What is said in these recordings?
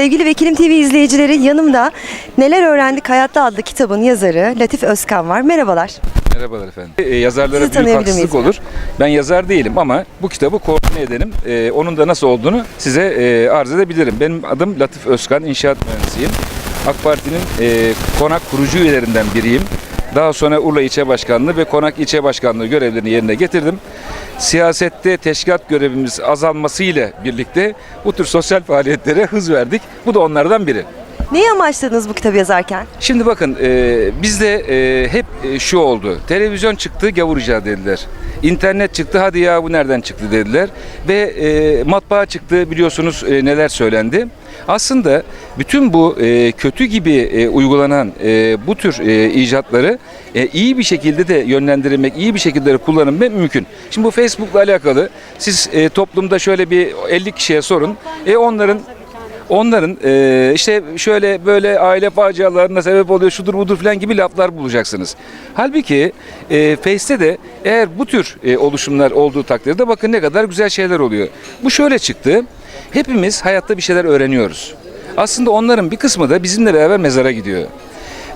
Sevgili Vekilim TV izleyicileri yanımda Neler Öğrendik Hayatta adlı kitabın yazarı Latif Özkan var. Merhabalar. Merhabalar efendim. Ee, yazarlara Sizi büyük tanıyabilir haksızlık miyiz? olur. Ben yazar değilim ama bu kitabı koordine edelim. Ee, onun da nasıl olduğunu size e, arz edebilirim. Benim adım Latif Özkan, inşaat mühendisiyim. AK Parti'nin e, konak kurucu üyelerinden biriyim. Daha sonra Urla İlçe Başkanlığı ve Konak İlçe Başkanlığı görevlerini yerine getirdim. Siyasette teşkilat görevimiz azalmasıyla birlikte bu tür sosyal faaliyetlere hız verdik. Bu da onlardan biri. Neyi amaçladınız bu kitabı yazarken? Şimdi bakın e, bizde e, hep e, şu oldu. Televizyon çıktı gavur icat dediler. İnternet çıktı hadi ya bu nereden çıktı dediler. Ve e, matbaa çıktı biliyorsunuz e, neler söylendi. Aslında bütün bu e, kötü gibi e, uygulanan e, bu tür e, icatları e, iyi bir şekilde de yönlendirmek, iyi bir şekilde de kullanılmak mümkün. Şimdi bu Facebook'la alakalı siz e, toplumda şöyle bir 50 kişiye sorun. E onların Onların e, işte şöyle böyle aile facialarına sebep oluyor şudur budur falan gibi laflar bulacaksınız. Halbuki e, Face'te de eğer bu tür e, oluşumlar olduğu takdirde bakın ne kadar güzel şeyler oluyor. Bu şöyle çıktı. Hepimiz hayatta bir şeyler öğreniyoruz. Aslında onların bir kısmı da bizimle beraber mezara gidiyor.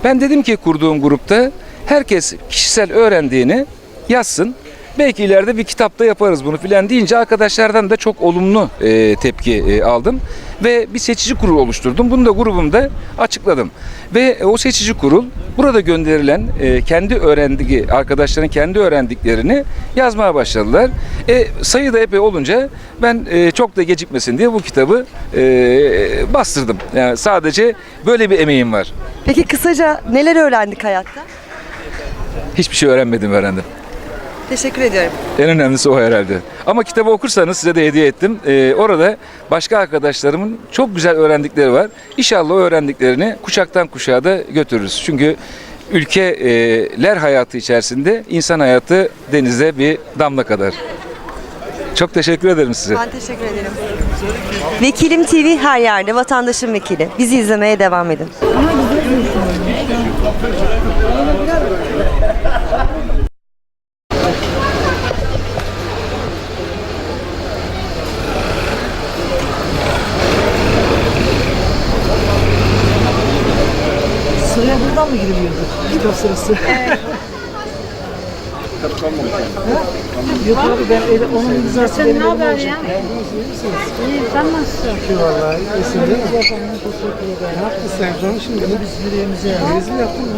Ben dedim ki kurduğum grupta herkes kişisel öğrendiğini yazsın. Belki ileride bir kitapta yaparız bunu filan deyince arkadaşlardan da çok olumlu e, tepki e, aldım. Ve bir seçici kurul oluşturdum. Bunu da grubumda açıkladım. Ve o seçici kurul burada gönderilen e, kendi öğrendiği, arkadaşların kendi öğrendiklerini yazmaya başladılar. E, sayı da epey olunca ben e, çok da gecikmesin diye bu kitabı e, bastırdım. Yani sadece böyle bir emeğim var. Peki kısaca neler öğrendik hayatta? Hiçbir şey öğrenmedim öğrendim. Teşekkür ediyorum. En önemlisi o herhalde. Ama kitabı okursanız size de hediye ettim. Ee, orada başka arkadaşlarımın çok güzel öğrendikleri var. İnşallah o öğrendiklerini kuşaktan kuşağa da götürürüz. Çünkü ülkeler hayatı içerisinde insan hayatı denizde bir damla kadar. Çok teşekkür ederim size. Ben teşekkür ederim. Vekilim TV her yerde vatandaşın vekili. Bizi izlemeye devam edin. Mı giriliyordu? Kitap sırası. Yok abi ben öyle onun imzası Sen ne haber ya? İyi, sen nasılsın? Ki vallahi esin değil mi? Ne yaptın sen canım şimdi? Biz yüreğimize yani. Rezil yaptın mı?